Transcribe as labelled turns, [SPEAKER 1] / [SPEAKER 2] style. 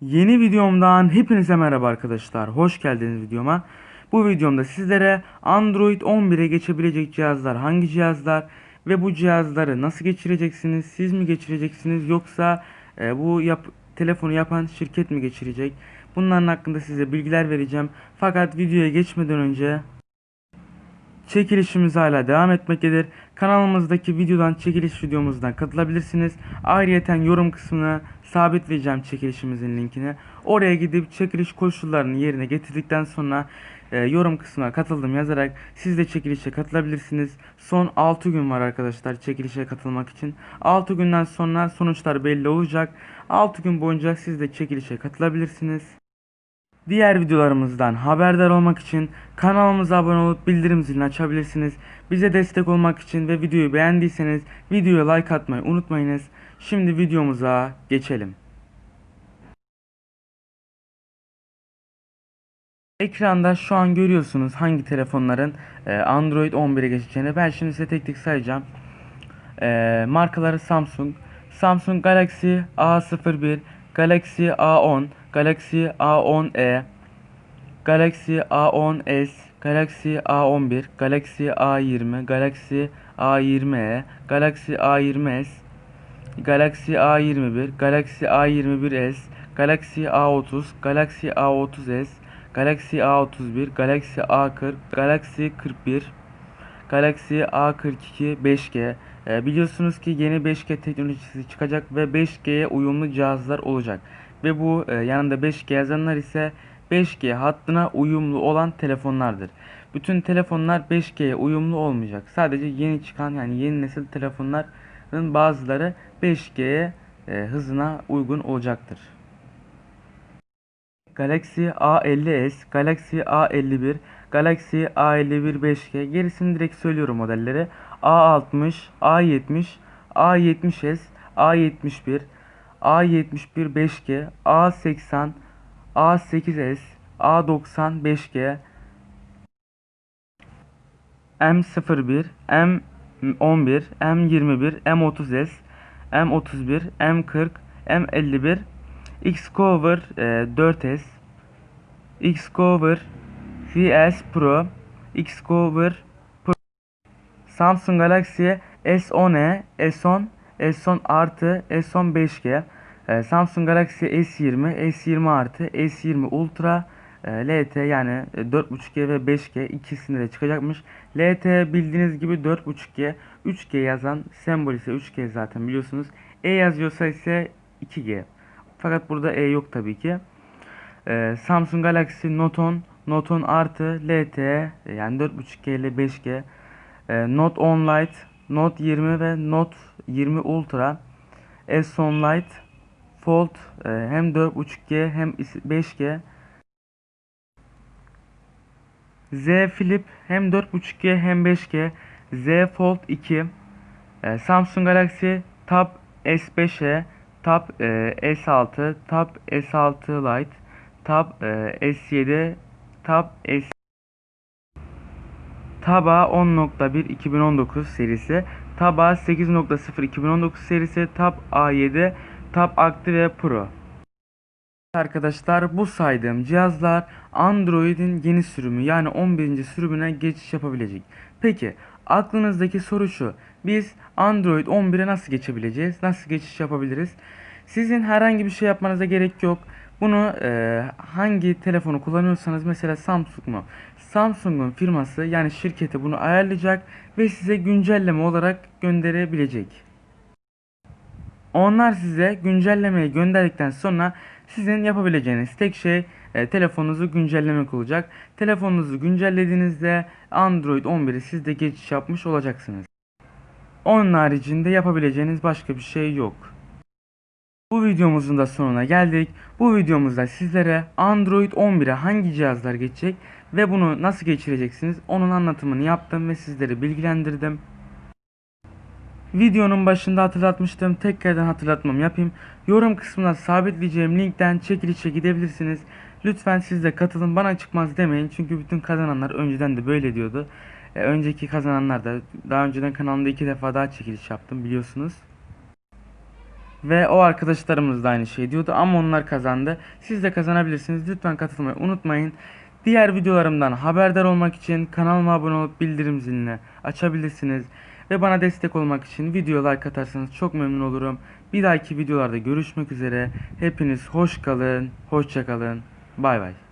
[SPEAKER 1] Yeni videomdan hepinize merhaba arkadaşlar. Hoş geldiniz videoma. Bu videomda sizlere Android 11'e geçebilecek cihazlar hangi cihazlar ve bu cihazları nasıl geçireceksiniz? Siz mi geçireceksiniz yoksa e, bu yap telefonu yapan şirket mi geçirecek? Bunların hakkında size bilgiler vereceğim. Fakat videoya geçmeden önce Çekilişimiz hala devam etmektedir. Kanalımızdaki videodan çekiliş videomuzdan katılabilirsiniz. Ayrıyeten yorum kısmına sabitleyeceğim çekilişimizin linkini. Oraya gidip çekiliş koşullarını yerine getirdikten sonra e, yorum kısmına katıldım yazarak siz de çekilişe katılabilirsiniz. Son 6 gün var arkadaşlar çekilişe katılmak için. 6 günden sonra sonuçlar belli olacak. 6 gün boyunca siz de çekilişe katılabilirsiniz. Diğer videolarımızdan haberdar olmak için kanalımıza abone olup bildirim zilini açabilirsiniz. Bize destek olmak için ve videoyu beğendiyseniz videoya like atmayı unutmayınız. Şimdi videomuza geçelim. Ekranda şu an görüyorsunuz hangi telefonların e, Android 11'e geçeceğini. Ben şimdi size tek tek sayacağım. E, markaları Samsung, Samsung Galaxy A01, Galaxy A10, Galaxy A10e, Galaxy A10s, Galaxy A11, Galaxy A20, Galaxy A20e, Galaxy A20s, Galaxy A21, Galaxy A21s, Galaxy A30, Galaxy A30s, Galaxy A31, Galaxy A40, Galaxy 41, Galaxy A42 5G. Ee, biliyorsunuz ki yeni 5G teknolojisi çıkacak ve 5G'ye uyumlu cihazlar olacak. Ve bu e, yanında 5G yazanlar ise 5G hattına uyumlu olan telefonlardır. Bütün telefonlar 5G'ye uyumlu olmayacak. Sadece yeni çıkan yani yeni nesil telefonların bazıları 5G'ye e, hızına uygun olacaktır. Galaxy A50s, Galaxy A51, Galaxy A51 5G. Gerisini direkt söylüyorum modelleri. A60, A70, A70s, A71, A71 5G, A80, A8s, A90 5G, M01, M11, M21, M30s, M31, M40, M51, Xcover e, 4s, Xcover VS Pro, Xcover Samsung Galaxy S10e, S10, S10 artı, S10 5G, e, Samsung Galaxy S20, S20 artı, S20 Ultra, e, LT yani e, 4.5G ve 5G ikisinde de çıkacakmış. LT bildiğiniz gibi 4.5G, 3G yazan sembol ise 3G zaten biliyorsunuz. E yazıyorsa ise 2G. Fakat burada E yok tabii ki. Ee, Samsung Galaxy Note 10, Note 10 artı LTE yani 4.5G ile 5G. Note 10 Lite, Note 20 ve Note 20 Ultra. S10 Lite, Fold e, hem 4.5G hem 5G. Z Flip hem 4.5G hem 5G. Z Fold 2. Ee, Samsung Galaxy Tab S5e Tab e, S6, Tab S6 Lite, Tab e, S7, Tab S Taba 10.1 2019 serisi, Taba 8.0 2019 serisi, Tab A7, Tab Active ve Pro. Arkadaşlar bu saydığım cihazlar Android'in yeni sürümü yani 11. sürümüne geçiş yapabilecek. Peki aklınızdaki soru şu. Biz Android 11'e nasıl geçebileceğiz? Nasıl geçiş yapabiliriz? Sizin herhangi bir şey yapmanıza gerek yok. Bunu e, hangi telefonu kullanıyorsanız mesela Samsung mu? Samsung'un firması yani şirketi bunu ayarlayacak ve size güncelleme olarak gönderebilecek. Onlar size güncellemeyi gönderdikten sonra sizin yapabileceğiniz tek şey e, telefonunuzu güncellemek olacak. Telefonunuzu güncellediğinizde Android 11'e siz de geçiş yapmış olacaksınız. Onun haricinde yapabileceğiniz başka bir şey yok. Bu videomuzun da sonuna geldik. Bu videomuzda sizlere Android 11'e hangi cihazlar geçecek ve bunu nasıl geçireceksiniz onun anlatımını yaptım ve sizleri bilgilendirdim. Videonun başında hatırlatmıştım. Tekrardan hatırlatmam yapayım. Yorum kısmına sabitleyeceğim linkten çekilişe gidebilirsiniz. Lütfen siz de katılın bana çıkmaz demeyin. Çünkü bütün kazananlar önceden de böyle diyordu. E, önceki kazananlar da daha önceden kanalımda iki defa daha çekiliş yaptım biliyorsunuz. Ve o arkadaşlarımız da aynı şey diyordu ama onlar kazandı. Siz de kazanabilirsiniz. Lütfen katılmayı unutmayın. Diğer videolarımdan haberdar olmak için kanalıma abone olup bildirim zilini açabilirsiniz. Ve bana destek olmak için video like atarsanız çok memnun olurum. Bir dahaki videolarda görüşmek üzere. Hepiniz hoş kalın, hoşça kalın. Bay bay.